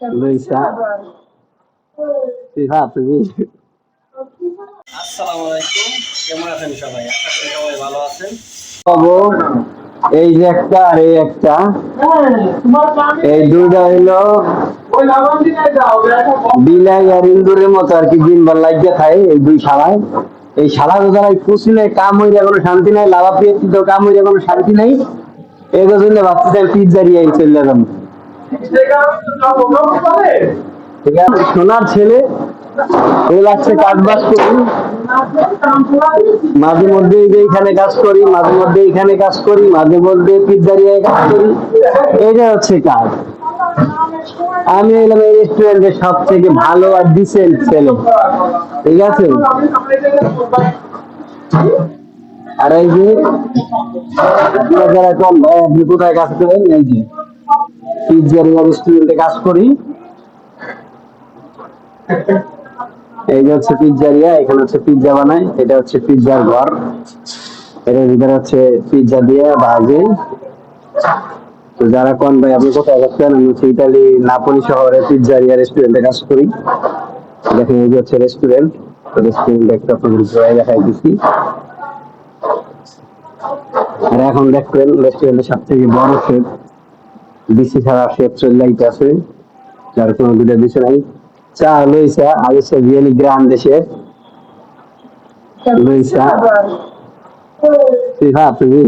Luisa. Fíjate, তুমি আসসালামু আলাইকুম। কেমন আছেন সবাই? আশা করি সবাই ভালো আছেন। এই যে একটা আর এই একটা। এই দুইটা হইল বিলাই আর ইন্দুরের মতো আর কি দিনবার লাগিয়ে খায় এই দুই শালায়। এই শালা দ্বারা খুশি নেই কাম হইলে কোনো শান্তি নাই লাভা পেয়ে তো কাম হইলে কোনো শান্তি নাই। এই জন্য বাচ্চাদের পিৎজারি এই চলে যাবেন ঠিক আছে সোনার ছেলে এই লাগছে করি। মাঝে মধ্যে এই যে এখানে কাজ করি, মাঝে মধ্যে কাজ করি, মাঝে মধ্যে কাজ করি। এটা হচ্ছে কাজ। আমি এলাম এই রেস্টুরেন্টের সব থেকে ভালো আর ডিসেন্ট ছেলে। ঠিক আছে? আর এই যে কোথায় কাজ করেন? এই যে। পিৎজারিয়া রেস্টুরেন্টে কাজ করি। এই যে হচ্ছে পিৎজারিয়া এখানে হচ্ছে পিৎজা বানায়, এটা হচ্ছে পিৎজার ঘর। ভিতরে হচ্ছে পিৎজা দিয়ে তো যারা কোন ভাই, আপনি কোথায় আমি হচ্ছে ইতালি নাপোলি শহরে পিৎজারিয়া রেস্টুরেন্টে কাজ করি। দেখেন এই যে হচ্ছে রেস্টুরেন্ট রেস্টুরেন্ট একটা আপনাদের ঘুরাই দেখাই দিচ্ছি আর এখন দেখবেন রেস্টুরেন্টের সব থেকে বড় বিসি ছাড়া শেফ চলে আছে, যার কোনো দুটো দিছে নাই। চা লইসা আদেশে বিয়ালি গ্রাম দেশে। লইসা তুই তুমি?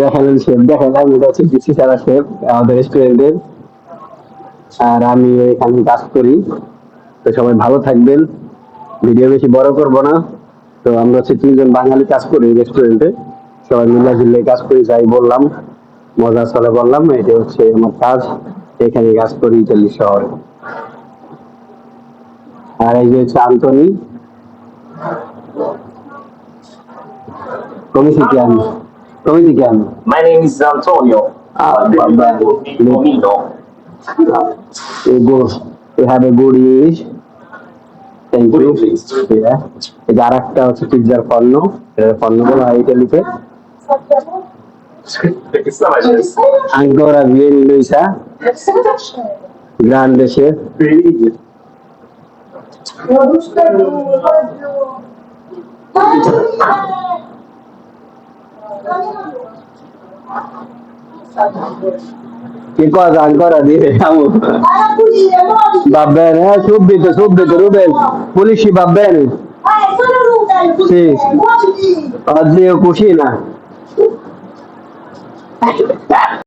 দেখালেন শেফ দেখালাম এটা হচ্ছে বিসি ছাড়া শেফ আমাদের রেস্টুরেন্টের আর আমি এখানে কাজ করি। তো সবাই ভালো থাকবেন। ভিডিও বেশি বড় করব না। তো আমরা হচ্ছে তিনজন বাঙালি কাজ করি রেস্টুরেন্টে সবাই মিলা ঝিলে কাজ করি যাই বললাম মজা চলে বললাম এটা হচ্ছে আমার কাজ এখানে কাজ করি ইতালি শহরে আর এই যে হচ্ছে আন্তনি কমিছি কি আমি কমিছি কি আমি My name is Antonio. Ah, bye bye. Domino. You go, you have a good English. যে আরেকটা হচ্ছে পিৎজার পণ্য। এটার পণ্য বলা হয় ইটালিতে আঙ্কোরা Vieri Luisa. Grande chef. che cosa ancora dire amo va bene eh, subito subito Ruben pulisci va bene. Sì. oggi io cucina